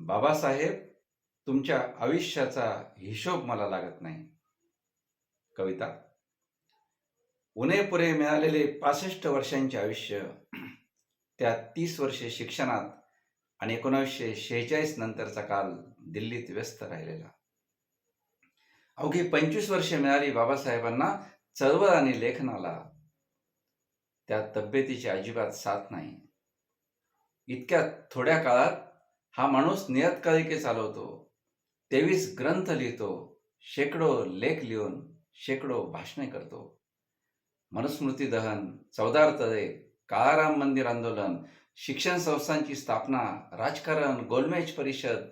बाबासाहेब तुमच्या आयुष्याचा हिशोब मला लागत नाही. कविता उणे पुरे मिळालेले पासष्ट वर्षांचे आयुष्य त्यात तीस वर्षे शिक्षणात आणि एकोणावीसशे शेहेचाळीस नंतरचा काल दिल्लीत व्यस्त राहिलेला. अवघी पंचवीस वर्षे मिळाली बाबासाहेबांना चळवळ आणि लेखनाला. त्या तब्येतीची अजिबात साथ नाही. इतक्या थोड्या काळात हा माणूस नियतकालिके चालवतो. तेवीस ग्रंथ लिहितो शेकडो लेख लिहून शेकडो भाषणे करतो. मनुस्मृती दहन चौदार तळे काळाराम मंदिर आंदोलन शिक्षण संस्थांची स्थापना राजकारण गोलमेज परिषद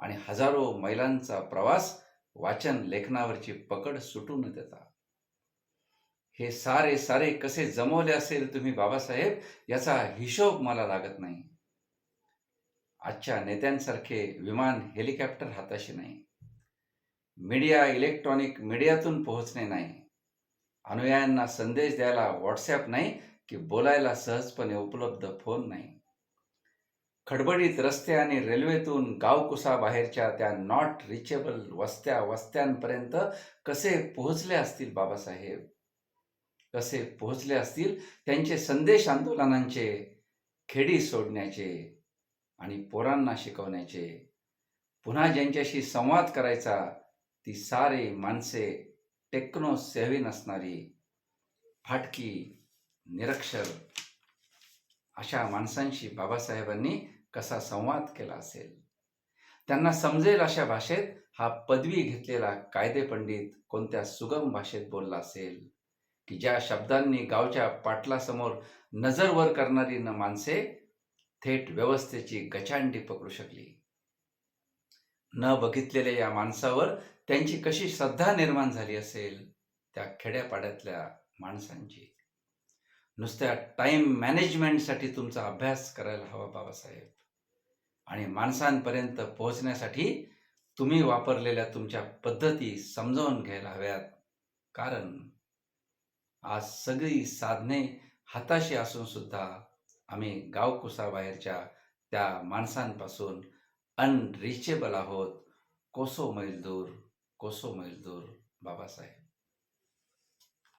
आणि हजारो महिलांचा प्रवास वाचन लेखनावरची पकड सुटू न देता. हे सारे सारे कसे जमवले असेल तुम्ही बाबासाहेब याचा हिशोब मला लागत नाही. आजच्या नेत्यांसारखे विमान हेलिकॉप्टर हाताशी नाही. मीडिया इलेक्ट्रॉनिक मीडियातून पोहोचणे नाही. अनुयायांना संदेश द्यायला व्हॉट्सॲप नाही की बोलायला सहजपणे उपलब्ध फोन नाही. खडबडीत रस्ते आणि रेल्वेतून गावकुसा बाहेरच्या त्या नॉट रिचेबल वस्त्या वस्त्यांपर्यंत कसे पोहोचले असतील बाबासाहेब? कसे पोहोचले असतील? त्यांचे संदेश आंदोलनांचे खेडी सोडण्याचे आणि पोरांना शिकवण्याचे. पुन्हा ज्यांच्याशी संवाद करायचा ती सारे माणसे टेक्नो सेवी नसणारी फाटकी निरक्षर अशा माणसांशी बाबासाहेबांनी कसा संवाद केला असेल? त्यांना समजेल अशा भाषेत हा पदवी घेतलेला कायदे पंडित कोणत्या सुगम भाषेत बोलला असेल? की ज्या शब्दांनी गावच्या पाटलासमोर नजर वर करणारी न माणसे थेट व्यवस्थेची गचांडी पकडू शकली. न बघितलेल्या या माणसावर त्यांची कशी श्रद्धा निर्माण झाली असेल त्या खेड्यापाड्यातल्या माणसांची. नुसत्या टाइम मॅनेजमेंटसाठी तुमचा अभ्यास करायला हवा बाबासाहेब. आणि माणसांपर्यंत पोहोचण्यासाठी तुम्ही वापरलेल्या तुमच्या पद्धती समजावून घ्यायला हव्यात. कारण आज सगळी साधने हाताशी असून सुद्धा आम्ही गावकुसाबाहेरच्या त्या माणसांपासून अनरिचेबल आहोत. कोसो मैल दूर कोसो मैल दूर बाबासाहेब.